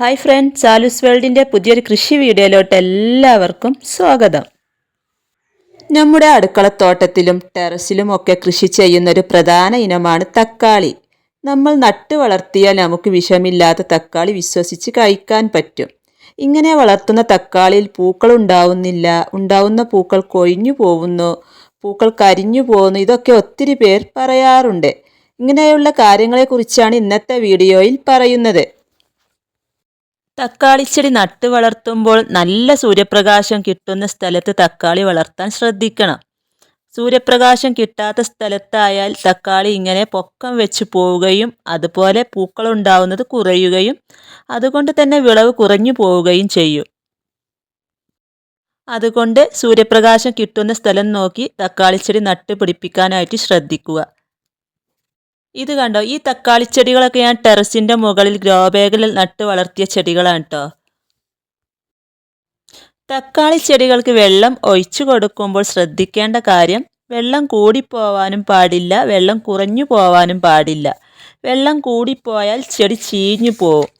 Hi front ചാലൂസ് വേൾഡിന്റെ പുതിയൊരു കൃഷി വീഡിയോയിലോട്ട് എല്ലാവർക്കും സ്വാഗതം. നമ്മുടെ അടുക്കളത്തോട്ടത്തിലും ടെറസിലും ഒക്കെ കൃഷി ചെയ്യുന്ന ഒരു പ്രധാന ഇനമാണ് തക്കാളി. നമ്മൾ നട്ടു വളർത്തിയാൽ നമുക്ക് വിഷമില്ലാത്ത തക്കാളി വിശ്വസിച്ച് കഴിക്കാൻ പറ്റും. ഇങ്ങനെ വളർത്തുന്ന തക്കാളിയിൽ പൂക്കൾ ഉണ്ടാവുന്നില്ല ഉണ്ടാവുന്ന പൂക്കൾ കൊഴിഞ്ഞു പോകുന്നു പൂക്കൾ കരിഞ്ഞു പോകുന്നു ഇതൊക്കെ ഒത്തിരി പേർ പറയാറുണ്ട്. ഇങ്ങനെയുള്ള കാര്യങ്ങളെക്കുറിച്ചാണ് ഇന്നത്തെ വീഡിയോയിൽ പറയുന്നത്. തക്കാളിച്ചെടി നട്ടു വളർത്തുമ്പോൾ നല്ല സൂര്യപ്രകാശം കിട്ടുന്ന സ്ഥലത്ത് തക്കാളി വളർത്താൻ ശ്രദ്ധിക്കണം. സൂര്യപ്രകാശം കിട്ടാത്ത സ്ഥലത്തായാൽ തക്കാളി ഇങ്ങനെ പൊക്കം വെച്ച് പോവുകയും അതുപോലെ പൂക്കളുണ്ടാവുന്നത് കുറയുകയും അതുകൊണ്ട് തന്നെ വിളവ് കുറഞ്ഞു പോവുകയും ചെയ്യും. അതുകൊണ്ട് സൂര്യപ്രകാശം കിട്ടുന്ന സ്ഥലം നോക്കി തക്കാളിച്ചെടി നട്ടുപിടിപ്പിക്കാനായിട്ട് ശ്രദ്ധിക്കുക. ഇത് കണ്ടോ? ഈ തക്കാളി ചെടികളൊക്കെ ഞാൻ ടെറസിന്റെ മുകളിൽ ഗ്രോ ബാഗിൽ നട്ട് വളർത്തിയ ചെടികളാണ് കേട്ടോ തക്കാളി ചെടികൾക്ക് വെള്ളം ഒഴിച്ചു കൊടുക്കുമ്പോൾ ശ്രദ്ധിക്കേണ്ട കാര്യം വെള്ളം കൂടിപ്പോവാനും പാടില്ല വെള്ളം കുറഞ്ഞു പോവാനും പാടില്ല. വെള്ളം കൂടിപ്പോയാൽ ചെടി ചീഞ്ഞു പോവും.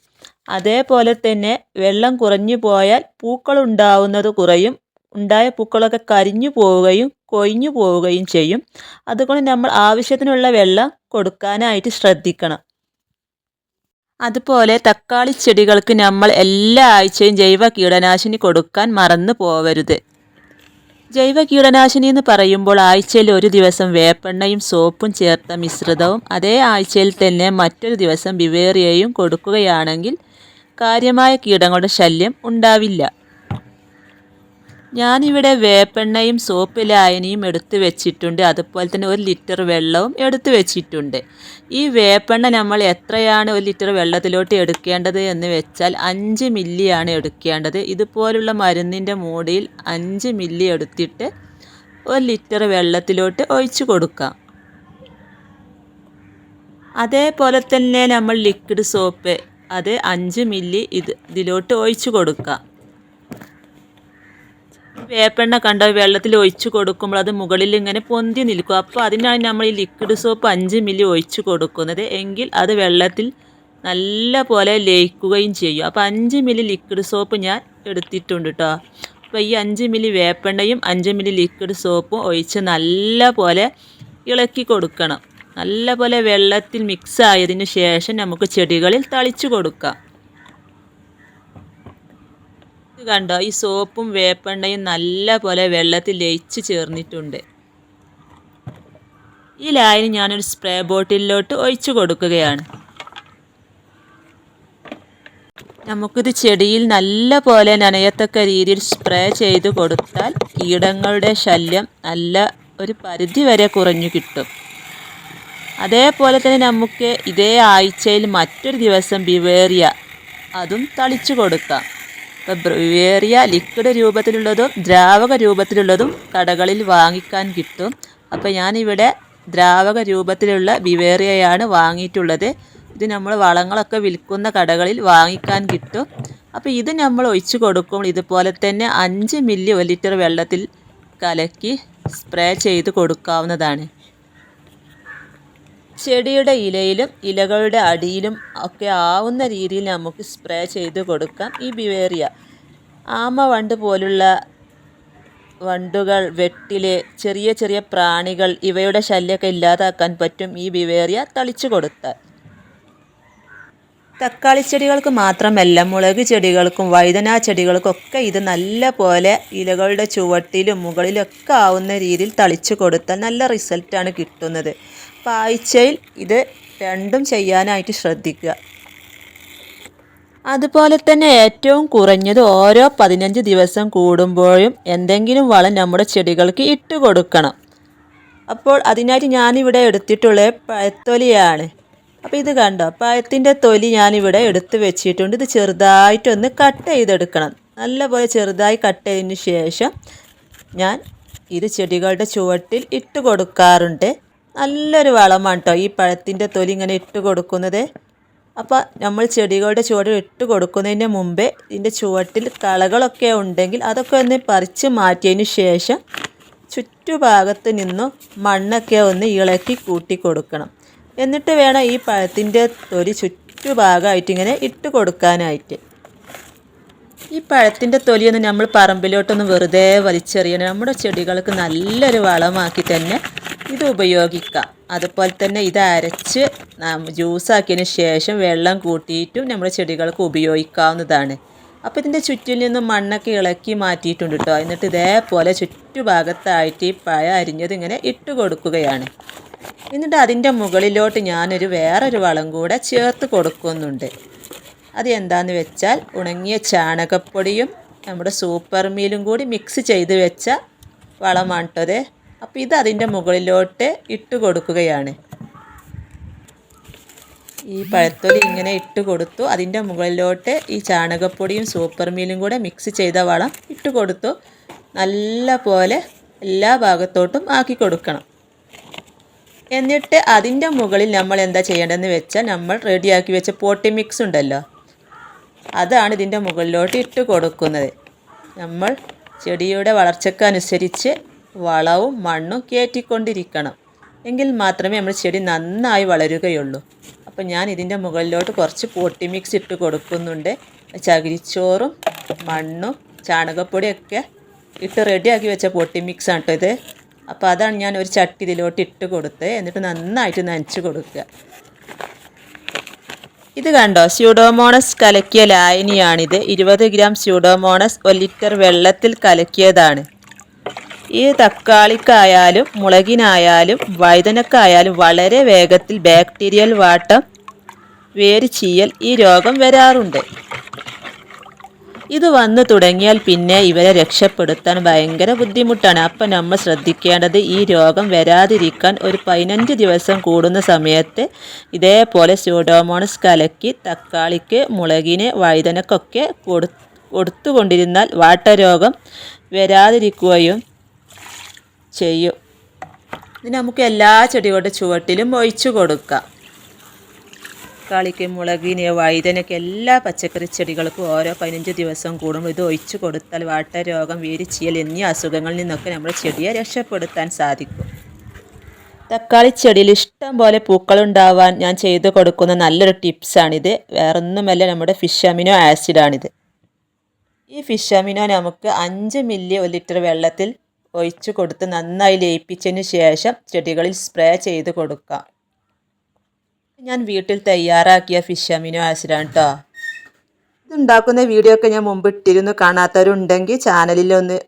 അതേപോലെ തന്നെ വെള്ളം കുറഞ്ഞു പോയാൽ പൂക്കളുണ്ടാവുന്നത് കുറയും ഉണ്ടായ പൂക്കളൊക്കെ കരിഞ്ഞു പോവുകയും കൊഴിഞ്ഞു പോവുകയും ചെയ്യും. അതുകൊണ്ട് നമ്മൾ ആവശ്യത്തിനുള്ള വെള്ളം കൊടുക്കാനായിട്ട് ശ്രദ്ധിക്കണം. അതുപോലെ തക്കാളി ചെടികൾക്ക് നമ്മൾ എല്ലാ ആഴ്ചയും ജൈവ കീടനാശിനി കൊടുക്കാൻ മറന്നു പോവരുത്. ജൈവ കീടനാശിനി എന്ന് പറയുമ്പോൾ ആഴ്ചയിൽ ഒരു ദിവസം വേപ്പെണ്ണയും സോപ്പും ചേർത്ത മിശ്രിതവും അതേ ആഴ്ചയിൽ തന്നെ മറ്റൊരു ദിവസം ബിവേറിയയും കൊടുക്കുകയാണെങ്കിൽ കാര്യമായ കീടങ്ങളുടെ ശല്യം ഉണ്ടാവില്ല. ഞാനിവിടെ വേപ്പെണ്ണയും സോപ്പ് ലായനിയും എടുത്തു വെച്ചിട്ടുണ്ട്. അതുപോലെ തന്നെ ഒരു ലിറ്റർ വെള്ളവും എടുത്തു വെച്ചിട്ടുണ്ട്. ഈ വേപ്പെണ്ണ നമ്മൾ എത്രയാണ് ഒരു ലിറ്റർ വെള്ളത്തിലോട്ട് എടുക്കേണ്ടത് എന്ന് വെച്ചാൽ അഞ്ച് മില്ലിയാണ് എടുക്കേണ്ടത്. ഇതുപോലുള്ള മരുന്നിന്റെ മൂടിയിൽ അഞ്ച് മില്ലി എടുത്തിട്ട് ഒരു ലിറ്റർ വെള്ളത്തിലോട്ട് ഒഴിച്ചു കൊടുക്കാം. അതേപോലെ തന്നെ നമ്മൾ ലിക്വിഡ് സോപ്പ് അത് അഞ്ച് മില്ലി ഇത് ഇതിലോട്ട് ഒഴിച്ചു കൊടുക്കാം. വേപ്പെണ്ണ കണ്ട വെള്ളത്തിൽ ഒഴിച്ചു കൊടുക്കുമ്പോൾ അത് മുകളിൽ ഇങ്ങനെ പൊന്തി നിൽക്കും. അപ്പോൾ അതിനാണ് നമ്മൾ ഈ ലിക്വിഡ് സോപ്പ് അഞ്ച് മില്ലി ഒഴിച്ചു കൊടുക്കുന്നത്. എങ്കിൽ അത് വെള്ളത്തിൽ നല്ല പോലെ ലയിക്കുകയും ചെയ്യും. അപ്പോൾ അഞ്ച് മില്ലി ലിക്വിഡ് സോപ്പ് ഞാൻ എടുത്തിട്ടുണ്ട് കേട്ടോ അപ്പോൾ ഈ അഞ്ച് മില്ലി വേപ്പെണ്ണയും അഞ്ച് മില്ലി ലിക്വിഡ് സോപ്പും ഒഴിച്ച് നല്ല പോലെ ഇളക്കി കൊടുക്കണം. നല്ല പോലെ വെള്ളത്തിൽ മിക്സ് ആയതിനു ശേഷം നമുക്ക് ചെടികളിൽ തളിച്ചു കൊടുക്കാം. കണ്ടോ ഈ സോപ്പും വേപ്പെണ്ണയും നല്ല പോലെ വെള്ളത്തിൽ ലയിച്ച് ചേർന്നിട്ടുണ്ട്. ഈ ലായനി ഞാനൊരു സ്പ്രേ ബോട്ടിലോട്ട് ഒഴിച്ചു കൊടുക്കുകയാണ്. നമുക്കിത് ചെടിയിൽ നല്ല പോലെ നനയത്തക്ക രീതിയിൽ സ്പ്രേ ചെയ്ത് കൊടുത്താൽ കീടങ്ങളുടെ ശല്യം നല്ല ഒരു പരിധി വരെ കുറഞ്ഞു കിട്ടും. അതേപോലെ തന്നെ നമുക്ക് ഇതേ ആഴ്ചയിൽ മറ്റൊരു ദിവസം ബിവേറിയ അതും തളിച്ചു കൊടുക്കാം. വേറിയ ലിക്വിഡ് രൂപത്തിലുള്ളതും ദ്രാവക രൂപത്തിലുള്ളതും കടകളിൽ വാങ്ങിക്കാൻ കിട്ടും. അപ്പോൾ ഞാനിവിടെ ദ്രാവക രൂപത്തിലുള്ള ബിവേറിയയാണ് വാങ്ങിയിട്ടുള്ളത്. ഇത് നമ്മൾ വളങ്ങളൊക്കെ വിൽക്കുന്ന കടകളിൽ വാങ്ങിക്കാൻ കിട്ടും. അപ്പോൾ ഇത് നമ്മൾ ഒഴിച്ചു കൊടുക്കുമ്പോൾ ഇതുപോലെ തന്നെ അഞ്ച് മില്ലി ലിറ്റർ വെള്ളത്തിൽ കലക്കി സ്പ്രേ ചെയ്ത് കൊടുക്കാവുന്നതാണ്. ചെടിയുടെ ഇലയിലും ഇലകളുടെ അടിയിലും ഒക്കെ ആവുന്ന രീതിയിൽ നമുക്ക് സ്പ്രേ ചെയ്ത് കൊടുക്കാം. ഈ ബിവേറിയ ആമ വണ്ട് പോലുള്ള വണ്ടുകൾ വെട്ടിലെ ചെറിയ ചെറിയ പ്രാണികൾ ഇവയുടെ ശല്യമൊക്കെ ഇല്ലാതാക്കാൻ പറ്റും ഈ ബിവേറിയ തളിച്ചു കൊടുത്താൽ തക്കാളി ചെടികൾക്ക് മാത്രമല്ല മുളക് ചെടികൾക്കും വഴുതന ചെടികൾക്കൊക്കെ ഇത് നല്ല പോലെ ഇലകളുടെ ചുവട്ടിലും മുകളിലൊക്കെ ആവുന്ന രീതിയിൽ തളിച്ചു കൊടുത്താൽ നല്ല റിസൾട്ടാണ് കിട്ടുന്നത്. ആഴ്ചയിൽ ഇത് രണ്ടും ചെയ്യാനായിട്ട് ശ്രദ്ധിക്കുക. അതുപോലെ തന്നെ ഏറ്റവും കുറഞ്ഞത് ഓരോ പതിനഞ്ച് ദിവസം കൂടുമ്പോഴും എന്തെങ്കിലും വളം നമ്മുടെ ചെടികൾക്ക് ഇട്ട് കൊടുക്കണം. അപ്പോൾ അതിനായിട്ട് ഞാനിവിടെ എടുത്തിട്ടുള്ളത് പഴത്തൊലിയാണ്. അപ്പോൾ ഇത് കണ്ടോ? പഴത്തിന്റെ തൊലി ഞാനിവിടെ എടുത്ത് വെച്ചിട്ടുണ്ട്. ഇത് ചെറുതായിട്ടൊന്ന് കട്ട് ചെയ്തെടുക്കണം. നല്ലപോലെ ചെറുതായി കട്ട് ചെയ്തതിന് ശേഷം ഞാൻ ഇത് ചെടികളുടെ ചുവട്ടിൽ ഇട്ട് കൊടുക്കാറുണ്ട്. നല്ലൊരു വളമാണ് കേട്ടോ ഈ പഴത്തിന്റെ തൊലി ഇങ്ങനെ ഇട്ട് കൊടുക്കുന്നത്. അപ്പോൾ നമ്മൾ ചെടികളുടെ ചുവട് ഇട്ട് കൊടുക്കുന്നതിന് മുമ്പേ ഇതിന്റെ ചുവട്ടിൽ കളകളൊക്കെ ഉണ്ടെങ്കിൽ അതൊക്കെ ഒന്ന് പറിച്ച് മാറ്റിയതിന് ശേഷം ചുറ്റുഭാഗത്ത് നിന്നും മണ്ണൊക്കെ ഒന്ന് ഇളക്കി കൂട്ടി കൊടുക്കണം. എന്നിട്ട് വേണം ഈ പഴത്തിന്റെ തൊലി ചുറ്റും ചുറ്റുഭാഗമായിട്ട് ഇങ്ങനെ ഇട്ട് കൊടുക്കാനായിട്ട്. ഈ പഴത്തിന്റെ തൊലിയൊന്നും നമ്മൾ പറമ്പിലോട്ടൊന്നും വെറുതെ വലിച്ചെറിയണം. നമ്മുടെ ചെടികൾക്ക് നല്ലൊരു വളമാക്കി തന്നെ ഇത് ഉപയോഗിക്കാം അതുപോലെ തന്നെ ഇത് അരച്ച് ജ്യൂസാക്കിയതിന് ശേഷം വെള്ളം കൂട്ടിയിട്ടും നമ്മുടെ ചെടികൾക്ക് ഉപയോഗിക്കാവുന്നതാണ്. അപ്പോൾ ഇതിന്റെ ചുറ്റിൽ നിന്ന് മണ്ണൊക്കെ ഇളക്കി മാറ്റിയിട്ടുണ്ട് കേട്ടോ. എന്നിട്ട് ഇതേപോലെ ചുറ്റുഭാഗത്തായിട്ട് ഈ പഴ അരിഞ്ഞത് ഇങ്ങനെ ഇട്ട് കൊടുക്കുകയാണ്. എന്നിട്ട് അതിന്റെ മുകളിലോട്ട് ഞാനൊരു വേറൊരു വളം കൂടെ ചേർത്ത് കൊടുക്കുന്നുണ്ട്. അത് എന്താന്ന് വെച്ചാൽ ഉണങ്ങിയ ചാണകപ്പൊടിയും നമ്മുടെ സൂപ്പർ മീലും കൂടി മിക്സ് ചെയ്ത് വെച്ച വളമാണ് കേട്ടത് അപ്പോൾ ഇത് അതിന്റെ മുകളിലോട്ട് ഇട്ട് കൊടുക്കുകയാണ്. ഈ പഴത്തൊലി ഇങ്ങനെ ഇട്ട് കൊടുത്തു. അതിന്റെ മുകളിലോട്ട് ഈ ചാണകപ്പൊടിയും സൂപ്പർ മീലും കൂടെ മിക്സ് ചെയ്ത വളം ഇട്ട് കൊടുത്തു. നല്ല പോലെ എല്ലാ ഭാഗത്തോട്ടും ആക്കി കൊടുക്കണം. എന്നിട്ട് അതിന്റെ മുകളിൽ നമ്മൾ എന്താ ചെയ്യേണ്ടതെന്ന് വെച്ചാൽ നമ്മൾ റെഡിയാക്കി വെച്ച പോട്ടി മിക്സ് ഉണ്ടല്ലോ. അതാണ് ഇതിന്റെ മുകളിലോട്ട് ഇട്ട് കൊടുക്കുന്നത്. നമ്മൾ ചെടിയുടെ വളർച്ചക്കനുസരിച്ച് വളവും മണ്ണും കയറ്റിക്കൊണ്ടിരിക്കണം എങ്കിൽ മാത്രമേ നമ്മൾ ചെടി നന്നായി വളരുകയുള്ളൂ. അപ്പോൾ ഞാൻ ഇതിന്റെ മുകളിലോട്ട് കുറച്ച് പൊട്ടി മിക്സ് ഇട്ട് കൊടുക്കുന്നുണ്ട്. ചകിരിച്ചോറും മണ്ണും ചാണകപ്പൊടിയൊക്കെ ഇട്ട് റെഡിയാക്കി വെച്ച പൊട്ടി മിക്സ് ആണ് ഇത്. അപ്പോൾ അതാണ് ഞാൻ ഒരു ചട്ടി ഇതിലോട്ട് ഇട്ട് കൊടുത്ത് എന്നിട്ട് നന്നായിട്ട് നനച്ച് കൊടുക്കുക. ഇത് കണ്ടോ? സ്യൂഡോമോണസ് കലക്കിയ ലായനിയാണിത്. ഇരുപത് ഗ്രാം സ്യൂഡോമോണസ് ഒരു ലിറ്റർ വെള്ളത്തിൽ കലക്കിയതാണ്. ഈ തക്കാളിക്കായാലും മുളകിനായാലും വഴുതനക്കായാലും വളരെ വേഗത്തിൽ ബാക്ടീരിയൽ വാട്ടം വേര് ചീയൽ ഈ രോഗം വരാറുണ്ട്. ഇത് വന്നു തുടങ്ങിയാൽ പിന്നെ ഇവരെ രക്ഷപ്പെടുത്താൻ ഭയങ്കര ബുദ്ധിമുട്ടാണ്. അപ്പം നമ്മൾ ശ്രദ്ധിക്കേണ്ടത് ഈ രോഗം വരാതിരിക്കാൻ ഒരു പതിനഞ്ച് ദിവസം കൂടുന്ന സമയത്ത് ഇതേപോലെ സ്യൂഡോമോണസ് കലക്കി തക്കാളിക്ക് മുളകിന് വഴുതനക്കൊക്കെ കൊടു കൊടുത്തുകൊണ്ടിരുന്നാൽ വാട്ടരോഗം വരാതിരിക്കുകയും ചെയ്യും. ഇത് നമുക്ക് എല്ലാ ചെടികളുടെ ചുവട്ടിലും ഒഴിച്ചു കൊടുക്കാം. തക്കാളിക്ക് മുളകിന് വഴുതനയ്ക്ക് എല്ലാ പച്ചക്കറി ചെടികൾക്കും ഓരോ പതിനഞ്ച് ദിവസം കൂടുമ്പോൾ ഇത് ഒഴിച്ചു കൊടുത്താൽ വാട്ടരോഗം വീരിച്ചിയൽ എന്നീ അസുഖങ്ങളിൽ നിന്നൊക്കെ നമ്മുടെ ചെടിയെ രക്ഷപ്പെടുത്താൻ സാധിക്കും. തക്കാളി ചെടിയിൽ ഇഷ്ടം പോലെ പൂക്കളുണ്ടാവാൻ ഞാൻ ചെയ്തു കൊടുക്കുന്ന നല്ലൊരു ടിപ്സാണിത്. വേറൊന്നുമല്ല നമ്മുടെ ഫിഷ് അമിനോ ആസിഡാണിത്. ഈ ഫിഷ് അമിനോ നമുക്ക് അഞ്ച് മില്ലി ഒരു ലിറ്റർ വെള്ളത്തിൽ ഒഴിച്ചു കൊടുത്ത് നന്നായി ലയിപ്പിച്ചതിന് ശേഷം ചെടികളിൽ സ്പ്രേ ചെയ്ത് കൊടുക്കാം. ഞാൻ വീട്ടിൽ തയ്യാറാക്കിയ ഫിഷ് അമിനോ ആസിഡാണ് കേട്ടോ ഇതുണ്ടാക്കുന്ന വീഡിയോ ഒക്കെ ഞാൻ മുമ്പ് ഇട്ടിരുന്നു. കാണാത്തവരുണ്ടെങ്കിൽ ചാനലിലൊന്ന്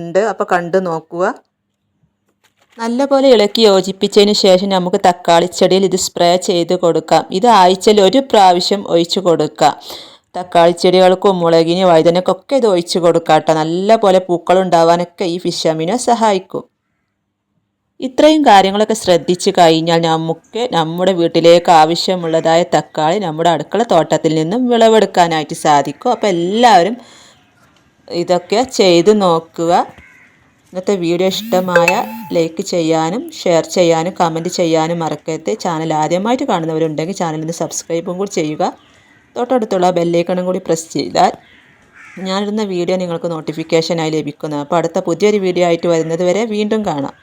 ഉണ്ട് അപ്പോൾ കണ്ടു നോക്കുക. നല്ലപോലെ ഇളക്കി യോജിപ്പിച്ചതിന് ശേഷം നമുക്ക് തക്കാളി ചെടിയിൽ ഇത് സ്പ്രേ ചെയ്ത് കൊടുക്കാം. ഇത് ആഴ്ചയിൽ ഒരു പ്രാവശ്യം ഒഴിച്ചു കൊടുക്കാം. തക്കാളി ചെടികൾക്കും മുളകിന് വഴുതനക്കൊക്കെ ഇത് ഒഴിച്ചു കൊടുക്കാട്ടോ. നല്ല പോലെ പൂക്കളുണ്ടാവാനൊക്കെ ഈ ഫിഷ് അമിനോ സഹായിക്കും. ഇത്രയും കാര്യങ്ങളൊക്കെ ശ്രദ്ധിച്ചു കഴിഞ്ഞാൽ നമുക്ക് നമ്മുടെ വീട്ടിലേക്ക് ആവശ്യമുള്ളതായ തക്കാളി നമ്മുടെ അടുക്കള തോട്ടത്തിൽ നിന്നും വിളവെടുക്കാനായിട്ട് സാധിക്കും. അപ്പോൾ എല്ലാവരും ഇതൊക്കെ ചെയ്ത് നോക്കുക. ഇന്നത്തെ വീഡിയോ ഇഷ്ടമായ ലൈക്ക് ചെയ്യാനും ഷെയർ ചെയ്യാനും കമന്റ് ചെയ്യാനും മറക്കരുത്. ചാനൽ ആദ്യമായിട്ട് കാണുന്നവരുണ്ടെങ്കിൽ ചാനലിന് സബ്സ്ക്രൈബും കൂടി ചെയ്യുക. തൊട്ടടുത്തുള്ള ബെല്ലേക്കണും കൂടി പ്രസ് ചെയ്താൽ ഞാനിടുന്ന വീഡിയോ നിങ്ങൾക്ക് നോട്ടിഫിക്കേഷനായി ലഭിക്കുന്നു. അപ്പോൾ അടുത്ത പുതിയൊരു വീഡിയോ ആയിട്ട് വരുന്നത് വരെ വീണ്ടും കാണാം.